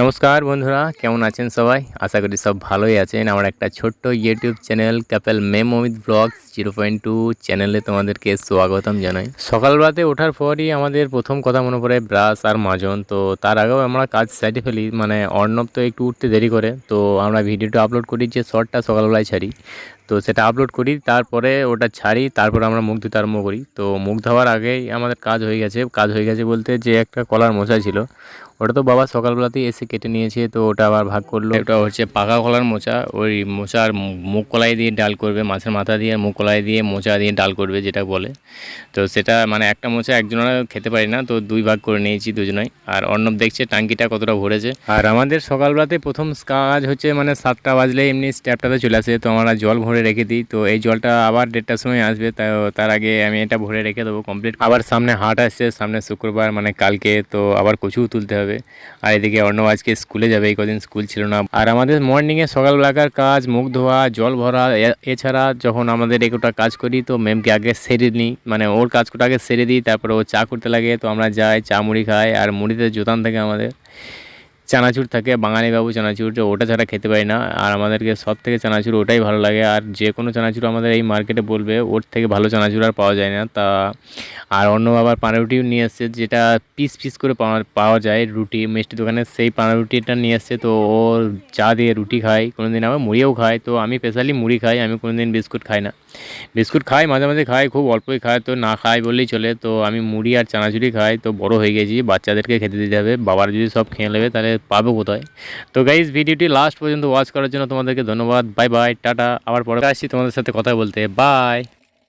নমস্কার বন্ধুরা, কেমন আছেন সবাই? আশা করি সব ভালোই আছেন। আমার একটা ছোট্ট ইউটিউব চ্যানেল ক্যাপেল মেম Amit vlogs zero point two চ্যানেলে তোমাদেরকে স্বাগতম জানাই। সকালবেলাতে ওঠার পরই আমাদের প্রথম কথা মনে পড়ে ব্রাশ আর মাজন। তো তার আগেও আমরা কাজ সাইডে ফেলি মানে অর্ণব তো একটু উঠতে দেরি করে। তো আমরা ভিডিওটা আপলোড করি, যে শর্টটা সকালবেলায় ছাড়ি। তো সেটা আপলোড করি, তারপরে ওটা ছাড়ি, তারপরে আমরা মুখ ধুতে আরম্ভ করি। তো মুখ ধোয়ার আগেই আমাদের কাজ হয়ে গেছে। কাজ হয়ে গেছে বলতে যে একটা কলার মোচা ছিল। ওটা তো বাবা সকালবেলাতেই এসে কেটে নিয়েছে তো ওটা আবার ভাগ করল। ওটা হচ্ছে পাকা কলার মোচা ওই মোচার মুখ কলাই দিয়ে ডাল করবে মাছের মাথা দিয়ে মুখ কলাই দিয়ে মোচা দিয়ে ডাল করবে যেটা বলে। তো সেটা মানে একটা মোচা একজনের খেতে পারি না তো দুই ভাগ করে নিয়েছি দুজনাই। আর অর্ণব দেখছে টাঙ্কিটা কতটা ভরেছে। আর আমাদের সকালবেলাতে প্রথম কাজ হচ্ছে মানে সাতটা বাজলে এমনি স্ট্যাপটাতে চলে আসে তো আমরা জল ভরে রেখে দিই। তো এই জলটা আবার দেড়টার সময় আসবে তা তার আগে আমি এটা ভরে রেখে দেবো কমপ্লিট। আবার সামনে হাট আসছে সামনে শুক্রবার মানে কালকে তো আবার কচুও তুলতে হবে। আর এদিকে অর্ণব আজকে স্কুলে যাবে, এই কদিন স্কুল ছিল না। আর আমাদের মর্নিংয়ে সকালবেলাকার কাজ, মুখ ধোয়া, জল ভরা এছাড়া যখন আমাদের একটা কাজ করি, তো ম্যামকে আগে সেরে নিই। মানে ওর কাজটা আগে সেরে দিই, তারপরে ও চা করতে লাগে। তো আমরা যাই, চা মুড়ি খাই, আর মুড়িতে জোতান থাকে আমাদের। চানাচুর থাকে, বাঙালি বাবু চানাচুর, যে ওটা ছাড়া খেতে পারি না। আর আমাদেরকে সব থেকে চানাচুর ওটাই ভালো লাগে। আর যে কোনো চানাচুর আমাদের এই মার্কেটে বলবে, ওর থেকে ভালো চানাচুর আর পাওয়া যায় না। তা, আর অন্য আবার পাউরুটিও নিয়ে এসছে, যেটা পিস পিস করে পাওয়া যায় রুটি মিষ্টি দোকানে সেই পাউরুটিটা নিয়ে এসছে। তো ও চা দিয়ে রুটি খায় কোনো দিন আবার মুড়িও খায়। তো আমি স্পেশালি মুড়ি খাই, আমি কোনো দিন বিস্কুট খাই না। বিস্কুট খাই, মাঝে মাঝে খাই, খুব অল্পই খায় তো না খাই বললেই চলে। তো আমি মুড়ি আর চানাচুরি খাই, তো বড় হয়ে গেছি, বাচ্চাদেরকে খেতে দিতে হবে, বাবার যদি সব খেয়ে নেবে, তাহলে পাবো কোথায়? তো গাইজ ভিডিওটি লাস্ট পর্যন্ত ওয়াচ করার জন্য তোমাদেরকে ধন্যবাদ বাই বাই টাটা, আবার পরে আসছি তোমাদের সাথে কথা বলতে বাই